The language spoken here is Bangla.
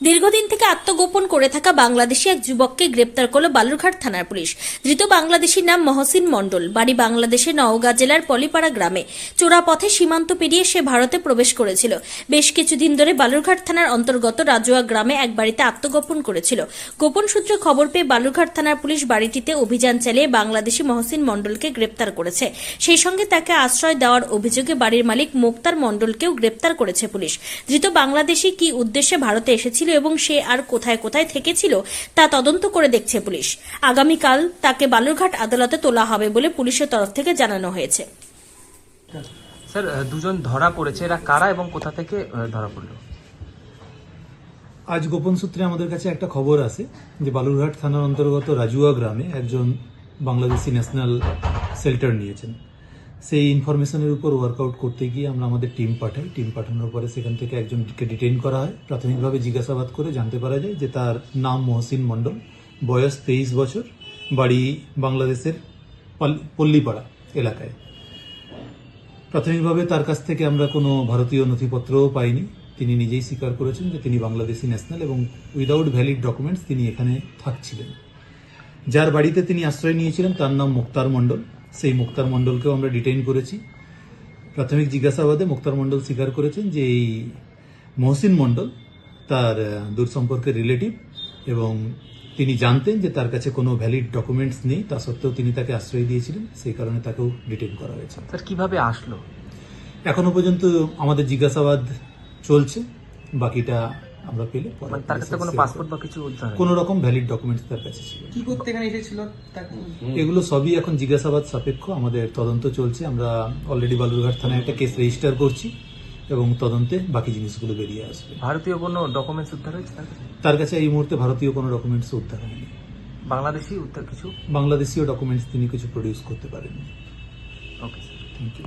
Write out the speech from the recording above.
দীর্ঘদিন থেকে আত্মগোপন করে থাকা বাংলাদেশি এক যুবককে গ্রেপ্তার করল বালুরঘাট থানার পুলিশ। ধৃত বাংলাদেশির নাম মহসিন মণ্ডল। বাড়ি বাংলাদেশের নওগাঁ জেলার পলিপাড়া গ্রামে। চোরাপথে সীমান্ত পেরিয়ে সে ভারতে প্রবেশ করেছিল। বেশ কিছুদিন ধরে বালুরঘাট থানার অন্তর্গত রাজুয়া গ্রামে এক বাড়িতে আত্মগোপন করেছিল। গোপন সূত্রে খবর পেয়ে বালুরঘাট থানার পুলিশ বাড়িটিতে অভিযান চালিয়ে বাংলাদেশি মহসিন মণ্ডলকে গ্রেপ্তার করেছে। সেই সঙ্গে তাকে আশ্রয় দেওয়ার অভিযোগে বাড়ির মালিক মোক্তার মণ্ডলকেও গ্রেপ্তার করেছে পুলিশ। ধৃত বাংলাদেশি কি উদ্দেশ্যে ভারতে এসেছিল এবং সে আর কোথায় কোথায় থেকেছিল তা তদন্ত করে দেখছে পুলিশ। আগামীকাল তাকে বালুরঘাট আদালতে তোলা হবে বলে পুলিশের তরফ থেকে জানানো হয়েছে। স্যার দুজন ধরা পড়েছে। এরা কারা এবং কোথা থেকে ধরা পড়ল? আজ গোপন সূত্রে আমাদের কাছে একটা খবর আছে যে বালুরঘাট থানার অন্তর্গত রাজুয়া গ্রামে একজন বাংলাদেশি ন্যাশনাল সেল্টার নিয়েছেন। সেই ইনফরমেশনের উপর ওয়ার্কআউট করতে গিয়ে আমরা আমাদের টিম পাঠাই। টিম পাঠানোর পরে সেখান থেকে একজনকে ডিটেইন করা হয়। প্রাথমিকভাবে জিজ্ঞাসাবাদ করে জানতে পারা যায় যে তার নাম মহসিন মণ্ডল। বয়স তেইশ বছর, বাড়ি বাংলাদেশের পল্লীপাড়া এলাকায়। প্রাথমিকভাবে তার কাছ থেকে আমরা কোনো ভারতীয় নথিপত্রও পাইনি। তিনি নিজেই স্বীকার করেছেন যে তিনি বাংলাদেশি ন্যাশনাল এবং উইদাউট ভ্যালিড ডকুমেন্টস তিনি এখানে থাকছিলেন। যার বাড়িতে তিনি আশ্রয় নিয়েছিলেন তার নাম মুক্তার মণ্ডল। সেই মুক্তার মণ্ডলকেও আমরা ডিটেইন করেছি। প্রাথমিক জিজ্ঞাসাবাদে মুক্তার মণ্ডল স্বীকার করেছেন যে এই মহসিন মণ্ডল তার দূর সম্পর্কের রিলেটিভ এবং তিনি জানতেন যে তার কাছে কোনো ভ্যালিড ডকুমেন্টস নেই তা সত্ত্বেও তিনি তাকে আশ্রয় দিয়েছিলেন সেই কারণে তাকেও ডিটেইন করা হয়েছে। স্যার কীভাবে আসলো? এখনও পর্যন্ত আমাদের জিজ্ঞাসাবাদ চলছে বাকিটা আমরা পেলে মানে তার কাছে কোনো পাসপোর্ট বা কিছু উদ্ধার কোনো রকম ভ্যালিড ডকুমেন্টস তার কাছে ছিল কি করতে এখানে এসেছিল? তাকে এগুলো সবই এখন জিজ্ঞাসাবাদ সাপেক্ষ। আমাদের তদন্ত চলছে। আমরা অলরেডি বালুরঘাট থানায় একটা কেস রেজিস্টার করছি এবং তদন্তে বাকি জিনিসগুলো বেরিয়ে আসবে। ভারতীয় কোনো ডকুমেন্টস উদ্ধার হয়েছে তার কাছে? এই মুহূর্তে ভারতীয় কোনো ডকুমেন্টস উদ্ধার হয়নি। বাংলাদেশি উদ্ধার কিছু? বাংলাদেশীয় ডকুমেন্টস তিনি কিছু প্রডিউস করতে পারেননি। Okay sir thank you